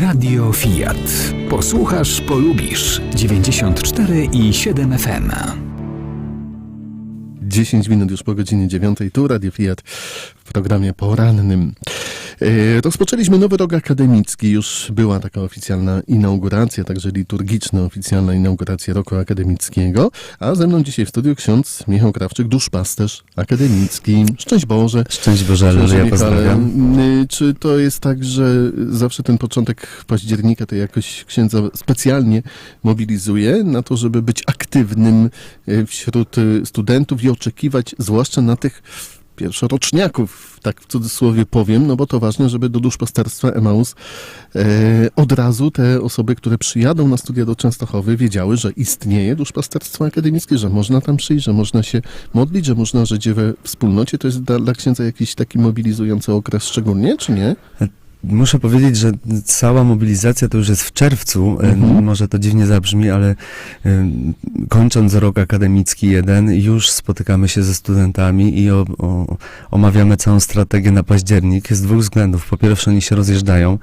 Radio Fiat. Posłuchasz, polubisz. 94 i 7 FM. 10 minut już po godzinie 9. Tu Radio Fiat w programie porannym. E, Rozpoczęliśmy nowy rok akademicki. Już była taka oficjalna inauguracja, także liturgiczna oficjalna inauguracja roku akademickiego. A ze mną dzisiaj w studiu ksiądz Michał Krawczyk, duszpasterz akademicki. Szczęść Boże. Szczęść Boże, ale Księże ja pozdrawiam. y, Czy to jest tak, że zawsze ten początek października to jakoś księdza specjalnie mobilizuje na to, żeby być aktywnym y, wśród studentów i oczekiwać, zwłaszcza na tych pierwszoroczniaków, tak w cudzysłowie powiem, no bo to ważne, żeby do duszpasterstwa Emaus e, od razu te osoby, które przyjadą na studia do Częstochowy, wiedziały, że istnieje duszpasterstwo akademickie, że można tam przyjść, że można się modlić, że można żyć we wspólnocie. To jest dla, dla księdza jakiś taki mobilizujący okres szczególnie, czy nie? Muszę powiedzieć, że cała mobilizacja to już jest w czerwcu. E, Mhm. Może to dziwnie zabrzmi, ale e, kończąc rok akademicki jeden, już spotykamy się ze studentami i o, o, omawiamy całą strategię na październik z dwóch względów. Po pierwsze, oni się rozjeżdżają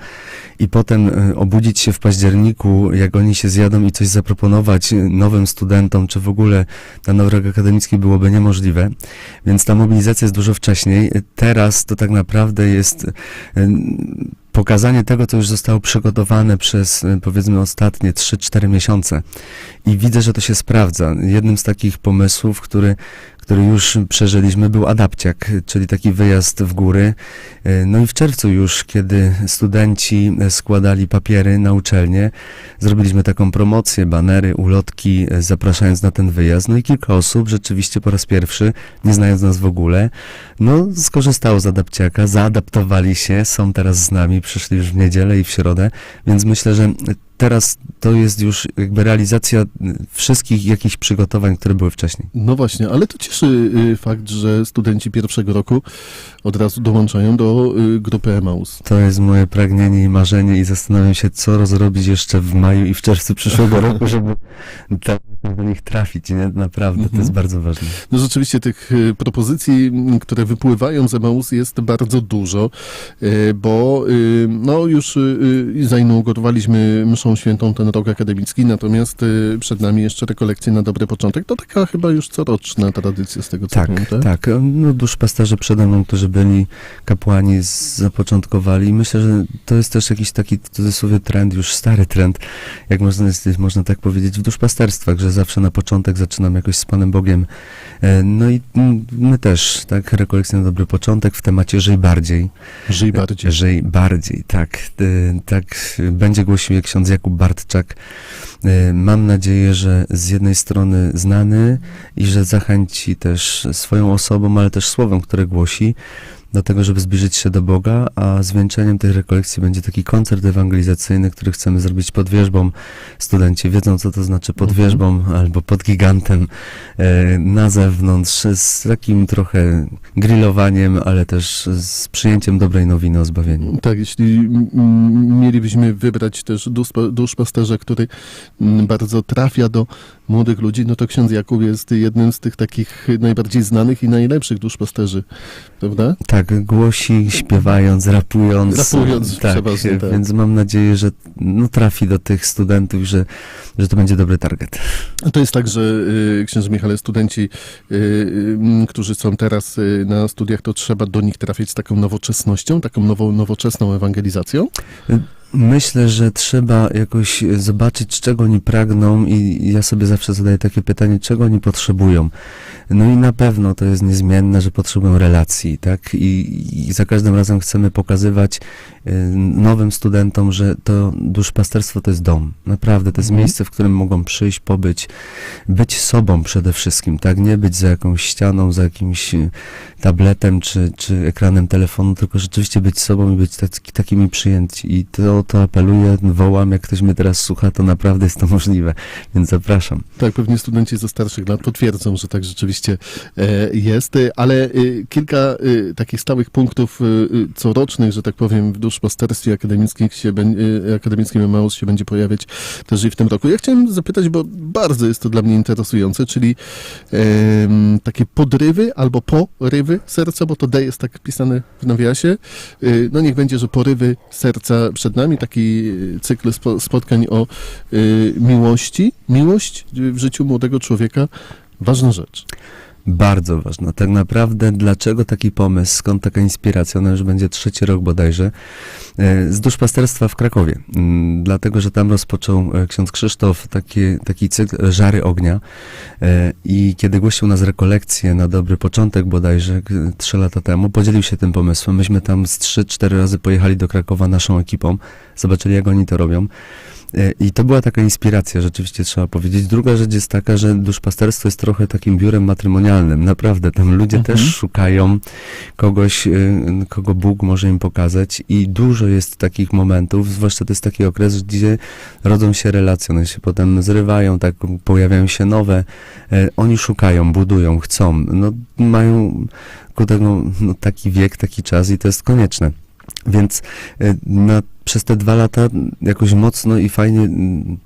i potem e, obudzić się w październiku, jak oni się zjadą i coś zaproponować nowym studentom, czy w ogóle na nowy rok akademicki byłoby niemożliwe. Więc ta mobilizacja jest dużo wcześniej. Teraz to tak naprawdę jest pokazanie tego, co już zostało przygotowane przez e, powiedzmy ostatnie 3-4 miesiące. I widzę, że to się sprawdza. Jednym z takich pomysłów, który, który już przeżyliśmy, był adapciak, czyli taki wyjazd w góry. E, No i w czerwcu już, kiedy studenci składali papiery na uczelnię, zrobiliśmy taką promocję, banery, ulotki, e, zapraszając na ten wyjazd. No i kilka osób rzeczywiście po raz pierwszy, nie znając nas w ogóle, no skorzystało z adapciaka, zaadaptowali się, są teraz z nami, przyszli już w niedzielę i w środę, więc myślę, że teraz to jest już jakby realizacja wszystkich jakichś przygotowań, które były wcześniej. No właśnie, ale to cieszy y, fakt, że studenci pierwszego roku od razu dołączają do y, grupy Emaus. To jest moje pragnienie i marzenie i zastanawiam się, co rozrobić jeszcze w maju i w czerwcu przyszłego roku, żeby tam do nich trafić, nie? Naprawdę, to jest Mhm. bardzo ważne. No rzeczywiście tych y, propozycji, m, które wypływają z Emaus jest bardzo dużo, bo no już y, y, mszą świętą ten rok akademicki, natomiast y, przed nami jeszcze rekolekcje na dobry początek. To taka chyba już coroczna tradycja z tego co Tak, pamiętam. tak. No, duszpasterze przede mną, którzy byli kapłani, zapoczątkowali. I myślę, że to jest też jakiś taki w cudzysłowie trend, już stary trend, jak można, jest- można tak powiedzieć, w duszpasterstwach, że zawsze na początek zaczynam jakoś z Panem Bogiem. E, No i my też, tak, rekolekcja na dobry początek w temacie Żyj bardziej. Żyj bardziej. Żyj bardziej, tak. E, Tak będzie głosił je ksiądz Jakub Bartczak. E, Mam nadzieję, że z jednej strony znany i że zachęci też swoją osobą, ale też słowem, które głosi, do tego, żeby zbliżyć się do Boga, a zwieńczeniem tych rekolekcji będzie taki koncert ewangelizacyjny, który chcemy zrobić pod wierzbą. Studenci wiedzą, co to znaczy pod Mhm. wierzbą albo pod gigantem e, na zewnątrz, z takim trochę grillowaniem, ale też z przyjęciem dobrej nowiny o zbawieniu. Tak, jeśli mielibyśmy wybrać też duszpa- duszpasterza, który bardzo trafia do młodych ludzi, no to ksiądz Jakub jest jednym z tych takich najbardziej znanych i najlepszych duszpasterzy, prawda? Tak, głosi, śpiewając, rapując. Rapując, tak, przeważnie, tak. Więc mam nadzieję, że no, trafi do tych studentów, że, że to będzie dobry target. To jest tak, że y, księże Michale, studenci, y, y, którzy są teraz y, na studiach, to trzeba do nich trafić z taką nowoczesnością, taką nową, nowoczesną ewangelizacją. Myślę, że trzeba jakoś zobaczyć, czego oni pragną i ja sobie zawsze zadaję takie pytanie, czego oni potrzebują. No i na pewno to jest niezmienne, że potrzebują relacji, tak? I, i za każdym razem chcemy pokazywać y, nowym studentom, że to duszpasterstwo to jest dom. Naprawdę, to jest Mhm. miejsce, w którym mogą przyjść, pobyć, być sobą przede wszystkim, tak? Nie być za jakąś ścianą, za jakimś y, tabletem czy, czy ekranem telefonu, tylko rzeczywiście być sobą i być taki, takimi przyjęci. I to, to apeluję, wołam, jak ktoś mnie teraz słucha, to naprawdę jest to możliwe, więc zapraszam. Tak, pewnie studenci ze starszych lat potwierdzą, że tak rzeczywiście e, jest, e, ale e, kilka takich stałych punktów corocznych, że tak powiem, w duszpasterstwie akademickim się, akademickim Emaus się będzie pojawiać też i w tym roku. Ja chciałem zapytać, bo bardzo jest to dla mnie interesujące, czyli takie podrywy albo porywy serca, bo to D jest tak pisane w nawiasie. No niech będzie, że porywy serca przed nami. Taki y, cykl spo, spotkań o y, miłości. Miłość w życiu młodego człowieka ważna rzecz. Bardzo ważna. Tak naprawdę, dlaczego taki pomysł, skąd taka inspiracja? Ona już będzie trzeci rok bodajże. e, Z duszpasterstwa w Krakowie. Mm, Dlatego, że tam rozpoczął e, ksiądz Krzysztof taki, taki cykl Żary Ognia. E, I kiedy głosił nas rekolekcję na dobry początek bodajże trzy lata temu, podzielił się tym pomysłem. Myśmy tam z trzy, cztery razy pojechali do Krakowa naszą ekipą. Zobaczyli, jak oni to robią. I to była taka inspiracja, rzeczywiście trzeba powiedzieć. Druga rzecz jest taka, że duszpasterstwo jest trochę takim biurem matrymonialnym. Naprawdę, tam ludzie Mhm. też szukają kogoś, y, kogo Bóg może im pokazać i dużo jest takich momentów, zwłaszcza to jest taki okres, gdzie rodzą się relacje, one się potem zrywają, tak pojawiają się nowe. E, Oni szukają, budują, chcą, no mają ku temu no, taki wiek, taki czas i to jest konieczne. Więc e, na, przez te dwa lata jakoś mocno i fajnie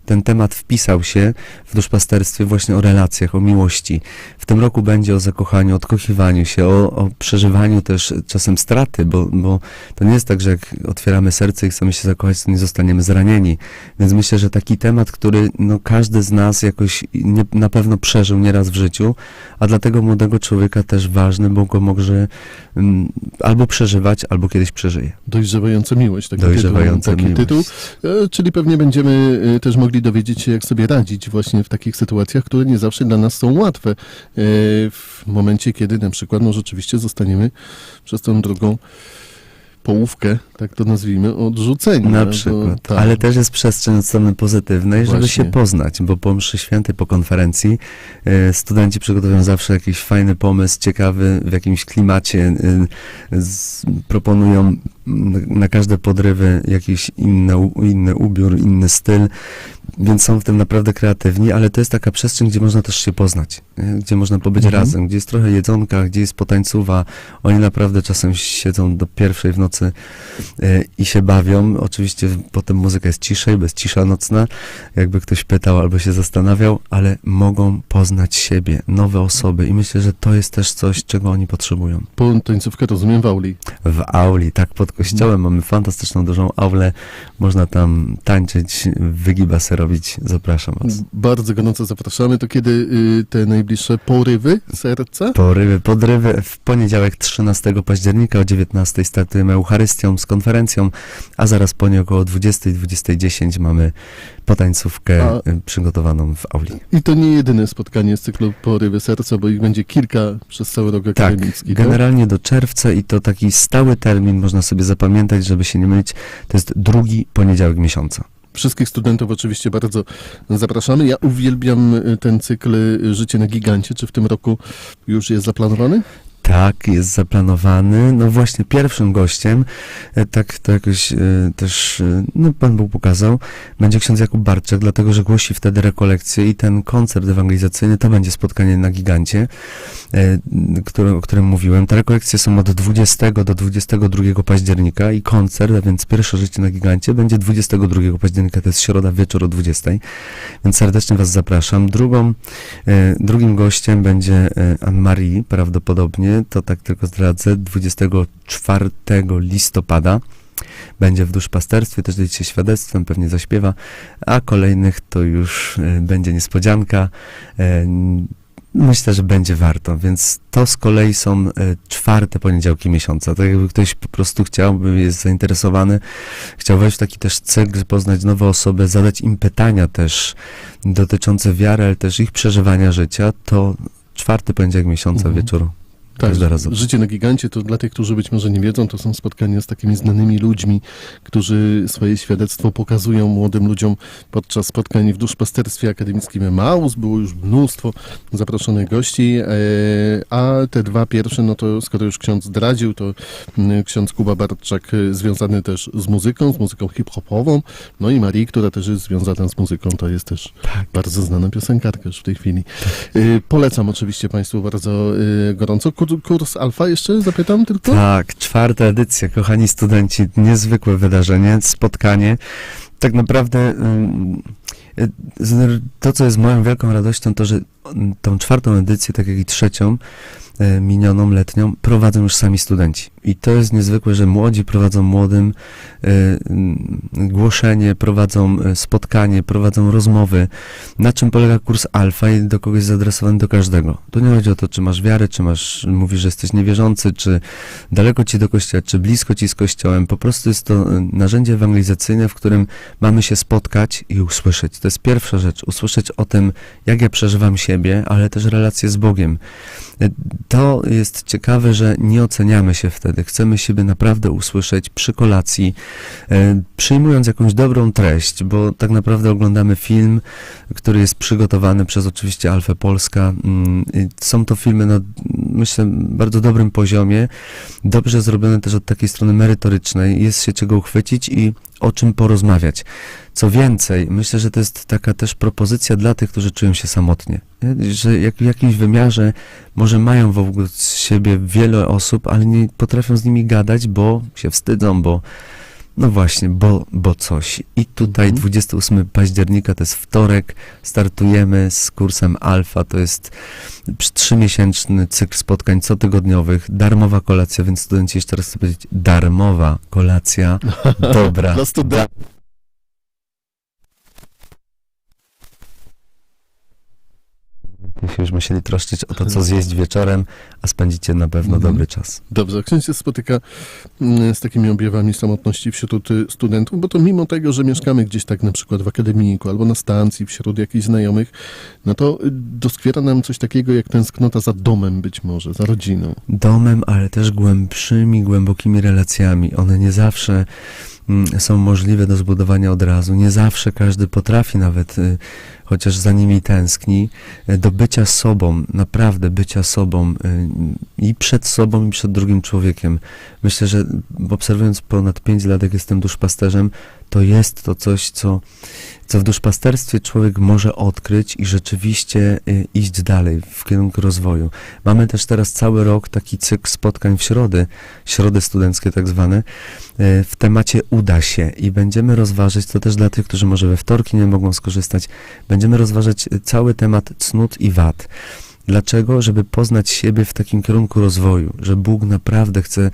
ten temat wpisał się w duszpasterstwie właśnie o relacjach, o miłości. W tym roku będzie o zakochaniu, odkochiwaniu się, o, o przeżywaniu też czasem straty, bo, bo to nie jest tak, że jak otwieramy serce i chcemy się zakochać, to nie zostaniemy zranieni. Więc myślę, że taki temat, który no, każdy z nas jakoś nie, na pewno przeżył nieraz w życiu, a dla tego młodego człowieka też ważny, bo go może mm, albo przeżywać, albo kiedyś przeżyje. Dojrzewająca miłość, taki Dojrzewająca Taki miłość. tytuł. E, Czyli pewnie będziemy e, też mogli dowiedzieć się, jak sobie radzić właśnie w takich sytuacjach, które nie zawsze dla nas są łatwe. E, W momencie, kiedy na przykład, no rzeczywiście zostaniemy przez tą drugą połówkę, tak to nazwijmy, odrzuceni. Na no, przykład. tak. Ale też jest przestrzeń od strony pozytywnej, żeby Właśnie. się poznać, bo po mszy świętej, po konferencji studenci przygotowują zawsze jakiś fajny pomysł, ciekawy, w jakimś klimacie, z, proponują na każde podrywy jakiś inny, inny ubiór, inny styl, więc są w tym naprawdę kreatywni, ale to jest taka przestrzeń, gdzie można też się poznać, nie? gdzie można pobyć Mhm. razem, gdzie jest trochę jedzonka, gdzie jest potańcowa, oni naprawdę czasem siedzą do pierwszej w nocy e, i się bawią. Oczywiście potem muzyka jest ciszej, bez cisza nocna, jakby ktoś pytał albo się zastanawiał, ale mogą poznać siebie, nowe osoby i myślę, że to jest też coś, czego oni potrzebują. Po tańcówkę rozumiem w auli. W auli, tak, pod kościołem mamy fantastyczną, dużą aulę, można tam tańczyć, wygibasy robić, zapraszam was. Bardzo gorąco zapraszamy. To kiedy y, te najbliższe porywy serca? Porywy, podrywy. W poniedziałek 13 października o 19 startujemy Eucharystią z konferencją, a zaraz po niej około 20-20.10 mamy potańcówkę A- y, przygotowaną w auli. I to nie jedyne spotkanie z cyklu Porywy Serca, bo ich będzie kilka przez cały rok Tak, akademicki. generalnie do czerwca i to taki stały termin, można sobie zapamiętać, żeby się nie mylić, to jest drugi poniedziałek miesiąca. Wszystkich studentów oczywiście bardzo zapraszamy. Ja uwielbiam y, ten cykl y, Życie na Gigancie. Czy w tym roku już jest zaplanowany? Tak, jest zaplanowany. No właśnie, pierwszym gościem, e, tak to jakoś e, też, e, no Pan Bóg pokazał, będzie ksiądz Jakub Barczek, dlatego że głosi wtedy rekolekcję i ten koncert ewangelizacyjny to będzie spotkanie na Gigancie, który, o którym mówiłem. Te rekolekcje są od 20 do 22 października i koncert, a więc pierwsze życie na Gigancie będzie 22 października, to jest środa, wieczór o 20. Więc serdecznie Was zapraszam. Drugą Drugim gościem będzie Anne-Marie, prawdopodobnie, to tak tylko zdradzę, 24 listopada. Będzie w duszpasterstwie, też dzieli się świadectwem, pewnie zaśpiewa, a kolejnych to już e, będzie niespodzianka. E, Myślę, że będzie warto, więc to z kolei są e, czwarte poniedziałki miesiąca. Tak jakby ktoś po prostu chciałby, jest zainteresowany, chciał wejść w taki też cykl, poznać nowe osoby, zadać im pytania też dotyczące wiary, ale też ich przeżywania życia, to czwarty poniedziałek miesiąca Mhm. wieczór. Tak. Życie na Gigancie to dla tych, którzy być może nie wiedzą, to są spotkania z takimi znanymi ludźmi, którzy swoje świadectwo pokazują młodym ludziom podczas spotkań w duszpasterstwie akademickim Emaus. Było już mnóstwo zaproszonych gości, e, a te dwa pierwsze, no to skoro już ksiądz zdradził, to mm, ksiądz Kuba Barczak e, związany też z muzyką, z muzyką hip-hopową, no i Marii, która też jest związana z muzyką, to jest też Tak. bardzo znana piosenkarka już w tej chwili. Y, Polecam oczywiście Państwu bardzo gorąco. Kur, kurs Alfa jeszcze zapytam tylko? Tak, czwarta edycja, kochani studenci, niezwykłe wydarzenie, spotkanie. Tak naprawdę to, co jest moją wielką radością, to, że tą czwartą edycję, tak jak i trzecią, e, minioną, letnią, prowadzą już sami studenci. I to jest niezwykłe, że młodzi prowadzą młodym e, głoszenie, prowadzą e, spotkanie, prowadzą rozmowy. Na czym polega kurs alfa i do kogo jest zaadresowany do każdego. Tu nie chodzi o to, czy masz wiarę, czy masz, mówisz, że jesteś niewierzący, czy daleko ci do kościoła, czy blisko ci z kościołem. Po prostu jest to narzędzie ewangelizacyjne, w którym mamy się spotkać i usłyszeć. To jest pierwsza rzecz. Usłyszeć o tym, jak ja przeżywam siebie, ale też relacje z Bogiem. E, To jest ciekawe, że nie oceniamy się wtedy. Chcemy siebie naprawdę usłyszeć przy kolacji, e, przyjmując jakąś dobrą treść, bo tak naprawdę oglądamy film, który jest przygotowany przez oczywiście Alfę Polska. Mm, Są to filmy na, myślę, bardzo dobrym poziomie, dobrze zrobione też od takiej strony merytorycznej. Jest się czego uchwycić i o czym porozmawiać. Co więcej, myślę, że to jest taka też propozycja dla tych, którzy czują się samotnie. Nie? Że jak, w jakimś wymiarze może mają wokół siebie wiele osób, ale nie potrafią z nimi gadać, bo się wstydzą, bo no właśnie, bo, bo coś. I tutaj Mhm. 28 października to jest wtorek, startujemy z kursem Alfa, to jest trzymiesięczny cykl spotkań cotygodniowych, darmowa kolacja, więc studenci jeszcze raz chcę powiedzieć, darmowa kolacja, dobra. Dla studentów. Już musieli troszczyć o to, co zjeść wieczorem, a spędzicie na pewno Mhm. dobry czas. Dobrze, ksiądz się spotyka mm, z takimi objawami samotności wśród y, studentów, bo to mimo tego, że mieszkamy gdzieś tak na przykład w akademiku albo na stacji, wśród jakichś znajomych, no to y, doskwiera nam coś takiego jak tęsknota za domem być może, za rodziną. domem, ale też głębszymi, głębokimi relacjami. One nie zawsze mm, są możliwe do zbudowania od razu. Nie zawsze każdy potrafi nawet, y, chociaż za nimi tęskni, y, do bycia sobą, naprawdę bycia sobą y, i przed sobą, i przed drugim człowiekiem. Myślę, że obserwując ponad 5 lat, jak jestem duszpasterzem, to jest to coś, co, co w duszpasterstwie człowiek może odkryć i rzeczywiście y, iść dalej w kierunku rozwoju. Mamy też teraz cały rok taki cykl spotkań w środy, środy studenckie tak zwane, w temacie uda się i będziemy rozważyć, to też dla tych, którzy może we wtorki nie mogą skorzystać, będziemy rozważać y, cały temat cnót i wad. Dlaczego? Żeby poznać siebie w takim kierunku rozwoju, że Bóg naprawdę chce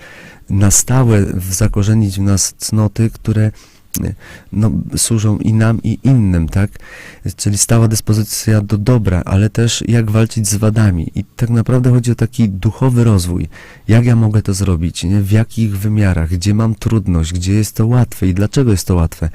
na stałe zakorzenić w nas cnoty, które no, służą i nam, i innym, tak? Czyli stała dyspozycja do dobra, ale też jak walczyć z wadami. I tak naprawdę chodzi o taki duchowy rozwój. Jak ja mogę to zrobić? Nie? W jakich wymiarach? Gdzie mam trudność? Gdzie jest to łatwe? I dlaczego jest to łatwe?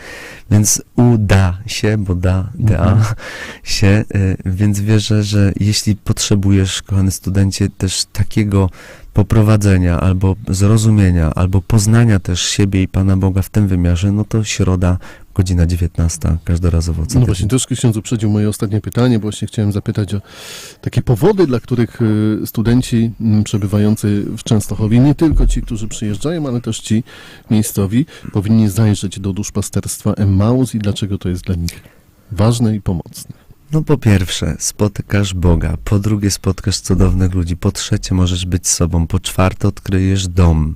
Więc uda się, bo da, da Mhm. się, y, więc wierzę, że jeśli potrzebujesz, kochany studencie, też takiego poprowadzenia, albo zrozumienia, albo poznania też siebie i Pana Boga w tym wymiarze, no to środa, godzina 19, każdorazowo. No właśnie, troszkę ksiądz uprzedził moje ostatnie pytanie, bo właśnie chciałem zapytać o takie powody, dla których y, studenci mm, przebywający w Częstochowie, nie tylko ci, którzy przyjeżdżają, ale też ci miejscowi, powinni zajrzeć do duszpasterstwa Emmaus i dlaczego to jest dla nich ważne i pomocne. No po pierwsze, spotykasz Boga, po drugie spotkasz cudownych ludzi, po trzecie możesz być sobą, po czwarte odkryjesz dom,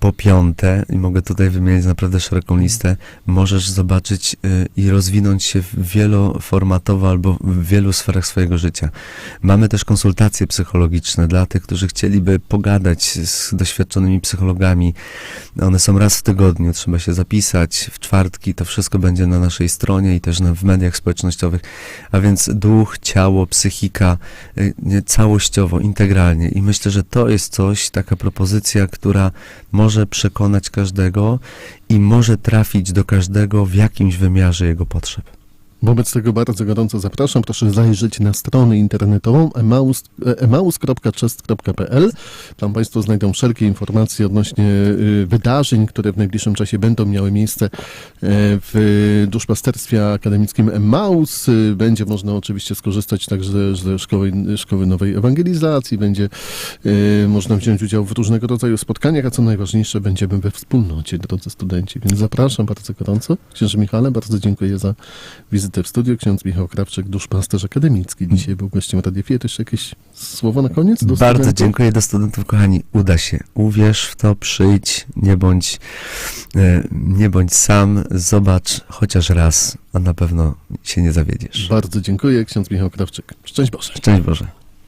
po piąte, i mogę tutaj wymienić naprawdę szeroką listę, możesz zobaczyć y, i rozwinąć się wieloformatowo albo w wielu sferach swojego życia. Mamy też konsultacje psychologiczne dla tych, którzy chcieliby pogadać z doświadczonymi psychologami. One są raz w tygodniu, trzeba się zapisać, w czwartki to wszystko będzie na naszej stronie i też w mediach społecznościowych. A więc duch, ciało, psychika, y, całościowo, integralnie. I myślę, że to jest coś, taka propozycja, która może przekonać każdego i może trafić do każdego w jakimś wymiarze jego potrzeb. Wobec tego bardzo gorąco zapraszam. Proszę zajrzeć na stronę internetową emaus- e, emaus.chest.pl. Tam Państwo znajdą wszelkie informacje odnośnie y, wydarzeń, które w najbliższym czasie będą miały miejsce e, w duszpasterstwie akademickim Emmaus. Y, Będzie można oczywiście skorzystać także ze szkoły, szkoły Nowej Ewangelizacji. Będzie y, można wziąć udział w różnego rodzaju spotkaniach, a co najważniejsze, będziemy we wspólnocie, drodzy studenci. Więc zapraszam bardzo gorąco. Księży Michale, bardzo dziękuję za wizytę wizytę w studiu. Ksiądz Michał Krawczyk, duszpasterz akademicki. Dzisiaj był gościem Radia Fiat. Jeszcze jakieś słowo na koniec? Bardzo studentów? dziękuję do studentów, kochani. Uda się. Uwierz w to, przyjdź, nie bądź, e, nie bądź sam, zobacz chociaż raz, a na pewno się nie zawiedziesz. Bardzo dziękuję. Ksiądz Michał Krawczyk. Szczęść Boże. Szczęść Boże.